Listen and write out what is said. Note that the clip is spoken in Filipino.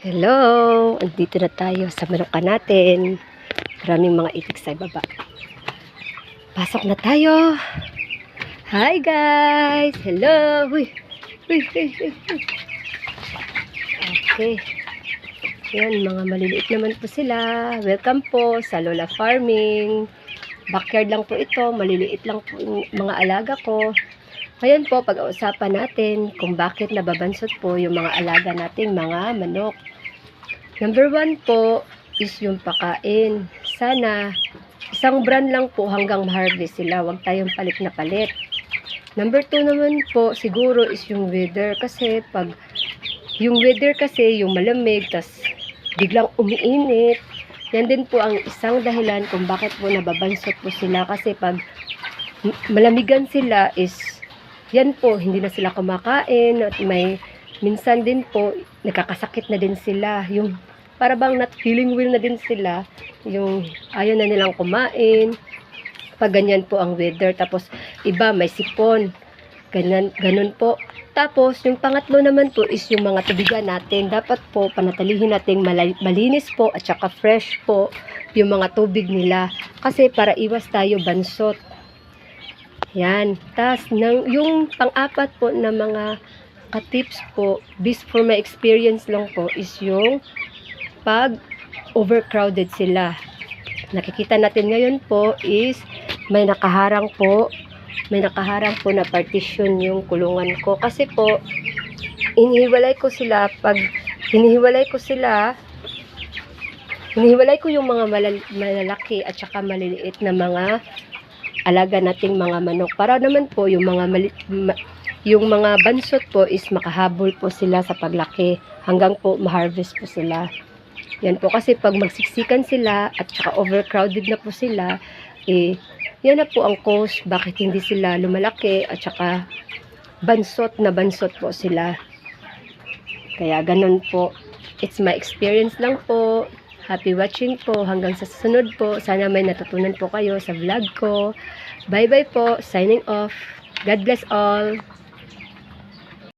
Hello! Andito na tayo sa manukan natin. Maraming mga itik sa baba. Pasok na tayo! Hi guys! Hello! Uy! uy. Okay. Yan, mga maliliit naman po sila. Welcome po sa Lola Farming. Backyard lang po ito. Maliliit lang po yung mga alaga ko. Ngayon po, pag-uusapan natin kung bakit nababansot po yung mga alaga nating mga manok. Number one po is yung pakain. Sana isang brand lang po hanggang ma-harvest sila. Huwag tayong palit na palit. Number two naman po siguro is yung weather. Kasi pag yung weather kasi yung malamig, tas biglang umiinit. Yan din po ang isang dahilan kung bakit po nababansot po sila. Kasi pag malamigan sila is yan po, hindi na sila kumakain at may minsan din po nakakasakit na din sila. Yung para bang not feeling well na din sila. Yung ayaw na nilang kumain. Pag ganyan po ang weather. Tapos iba may sipon. Ganyan, ganun po. Tapos, yung pangatlo naman po is yung mga tubigan natin. Dapat po panatilihin natin malinis po at saka fresh po yung mga tubig nila. Kasi para iwas tayo bansot. Yan. Tapos, yung pang-apat po na mga ka-tips po, based for my experience lang po, is yung pag overcrowded sila. Nakikita natin ngayon po is may nakaharang po, may nakaharang po na partition yung kulungan ko. Kasi po, inihiwalay ko sila pag hinihiwalay ko sila hinihiwalay ko yung mga malal- malalaki at saka maliliit na mga alaga nating mga manok para naman po yung mga mali- ma- yung mga bansot po is makahabol po sila sa paglaki hanggang po ma-harvest po sila. Yan po kasi pag magsiksikan sila at saka overcrowded na po sila, eh, yan na po ang cause bakit hindi sila lumalaki at saka bansot na bansot po sila. Kaya ganun po. It's my experience lang po. Happy watching po. Hanggang sa susunod po. Sana may natutunan po kayo sa vlog ko. Bye-bye po. Signing off. God bless all.